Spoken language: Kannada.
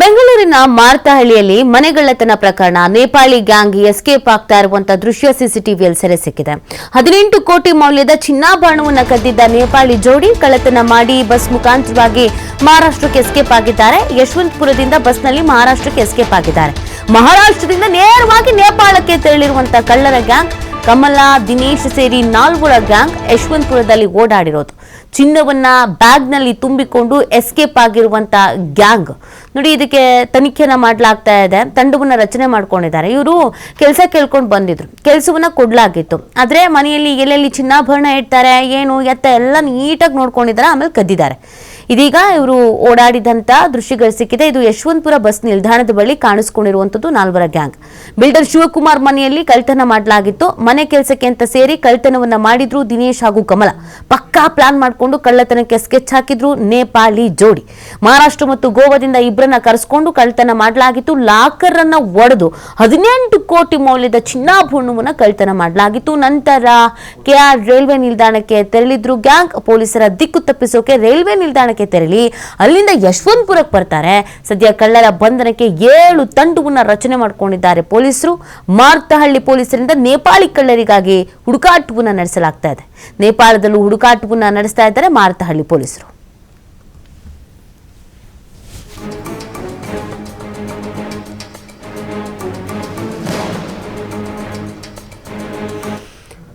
ಬೆಂಗಳೂರಿನ ಮಾರ್ತಹಳ್ಳಿಯಲ್ಲಿ ಮನೆಗಳ್ಳತನ ಪ್ರಕರಣ. ನೇಪಾಳಿ ಗ್ಯಾಂಗ್ ಎಸ್ಕೇಪ್ ಆಗ್ತಾ ಇರುವಂತಹ ದೃಶ್ಯ ಸಿಸಿಟಿವಿಯಲ್ಲಿ ಸೆರೆ ಸಿಕ್ಕಿದೆ. ಹದಿನೆಂಟು ಕೋಟಿ ಮೌಲ್ಯದ ಚಿನ್ನಾಭರಣವನ್ನು ಕದ್ದಿದ್ದ ನೇಪಾಳಿ ಜೋಡಿ ಕಳ್ಳತನ ಮಾಡಿ ಬಸ್ ಮುಖಾಂತರವಾಗಿ ಮಹಾರಾಷ್ಟ್ರಕ್ಕೆ ಎಸ್ಕೇಪ್ ಆಗಿದ್ದಾರೆ. ಯಶವಂತಪುರದಿಂದ ಬಸ್ನಲ್ಲಿ ಮಹಾರಾಷ್ಟ್ರಕ್ಕೆ ಎಸ್ಕೇಪ್ ಆಗಿದ್ದಾರೆ. ಮಹಾರಾಷ್ಟ್ರದಿಂದ ನೇರವಾಗಿ ನೇಪಾಳಕ್ಕೆ ತೆರಳಿರುವಂತಹ ಕಳ್ಳರ ಗ್ಯಾಂಗ್ ಕಮಲ, ದಿನೇಶ್ ಸೇರಿ ನಾಲ್ವರ ಗ್ಯಾಂಗ್ ಯಶವಂತಪುರದಲ್ಲಿ ಓಡಾಡಿರೋದು. ಚಿನ್ನವನ್ನ ಬ್ಯಾಗ್ನಲ್ಲಿ ತುಂಬಿಕೊಂಡು ಎಸ್ಕೇಪ್ ಆಗಿರುವಂತ ಗ್ಯಾಂಗ್. ನೋಡಿ, ಇದಕ್ಕೆ ತನಿಖೆನ ಮಾಡಲಾಗ್ತಾ ಇದೆ. ತಂಡವನ್ನ ರಚನೆ ಮಾಡ್ಕೊಂಡಿದ್ದಾರೆ. ಇವರು ಕೆಲಸ ಕೇಳ್ಕೊಂಡು ಬಂದಿದ್ರು. ಕೆಲಸವನ್ನ ಕೊಡ್ಲಾಗಿತ್ತು. ಆದ್ರೆ ಮನೆಯಲ್ಲಿ ಎಲ್ಲೆಲ್ಲಿ ಚಿನ್ನಾಭರಣ ಇಡ್ತಾರೆ, ಏನು, ಎತ್ತ ಎಲ್ಲ ನೀಟಾಗಿ ನೋಡ್ಕೊಂಡಿದ್ದಾರೆ, ಆಮೇಲೆ ಕದ್ದಿದ್ದಾರೆ. ಇದೀಗ ಇವರು ಓಡಾಡಿದಂತ ದೃಶ್ಯಗಳು ಸಿಕ್ಕಿದೆ. ಇದು ಯಶವಂತಪುರ ಬಸ್ ನಿಲ್ದಾಣದ ಬಳಿ ಕಾಣಿಸಿಕೊಂಡಿರುವಂತದ್ದು ನಾಲ್ವರ ಗ್ಯಾಂಗ್. ಬಿಲ್ಡರ್ ಶಿವಕುಮಾರ್ ಮನೆಯಲ್ಲಿ ಕಳ್ತನ ಮಾಡಲಾಗಿತ್ತು. ಮನೆ ಕೆಲಸಕ್ಕೆ ಅಂತ ಸೇರಿ ಕಳ್ತನವನ್ನ ಮಾಡಿದ್ರು ದಿನೇಶ್ ಹಾಗೂ ಕಮಲ. ಪಕ್ಕಾ ಪ್ಲಾನ್ ಮಾಡಿಕೊಂಡು ಕಳ್ಳತನಕ್ಕೆ ಸ್ಕೆಚ್ ಹಾಕಿದ್ರು ನೇಪಾಳಿ ಜೋಡಿ. ಮಹಾರಾಷ್ಟ್ರ ಮತ್ತು ಗೋವಾದಿಂದ ಇಬ್ಬರನ್ನ ಕರೆಸ್ಕೊಂಡು ಕಳ್ಳತನ ಮಾಡಲಾಗಿತ್ತು. ಲಾಕರ್ ಅನ್ನ ಒಡೆದು ಹದಿನೆಂಟು ಕೋಟಿ ಮೌಲ್ಯದ ಚಿನ್ನಾಭರಣವನ್ನು ಕಳ್ಳತನ ಮಾಡಲಾಗಿತ್ತು. ನಂತರ ಕೆಆರ್ ರೈಲ್ವೆ ನಿಲ್ದಾಣಕ್ಕೆ ತೆರಳಿದ್ರು. ಗ್ಯಾಂಗ್ ಪೊಲೀಸರ ದಿಕ್ಕು ತಪ್ಪಿಸೋಕೆ ರೈಲ್ವೆ ನಿಲ್ದಾಣಕ್ಕೆ ತೆರಳಿ. ಅಲ್ಲಿಂದ ಯಶವಂತಪುರಕ್ಕೆ ಬರ್ತಾರೆ. ಸದ್ಯ ಕಳ್ಳರ ಬಂಧನಕ್ಕೆ ಏಳು ತಂಡವನ್ನ ರಚನೆ ಮಾಡಿಕೊಂಡಿದ್ದಾರೆ ಪೊಲೀಸರು. ಮಾರ್ತಹಳ್ಳಿ ಪೊಲೀಸರಿಂದ ನೇಪಾಳಿ ಕಳ್ಳರಿಗಾಗಿ ಹುಡುಕಾಟವನ್ನ ನಡೆಸಲಾಗ್ತಾ ಇದೆ. ನೇಪಾಳದಲ್ಲೂ ಹುಡುಕಾಟವನ್ನು ನಡೆಸ್ತಾ ಇದ್ದಾರೆ ಮಾರ್ತಹಳ್ಳಿ ಪೊಲೀಸರು.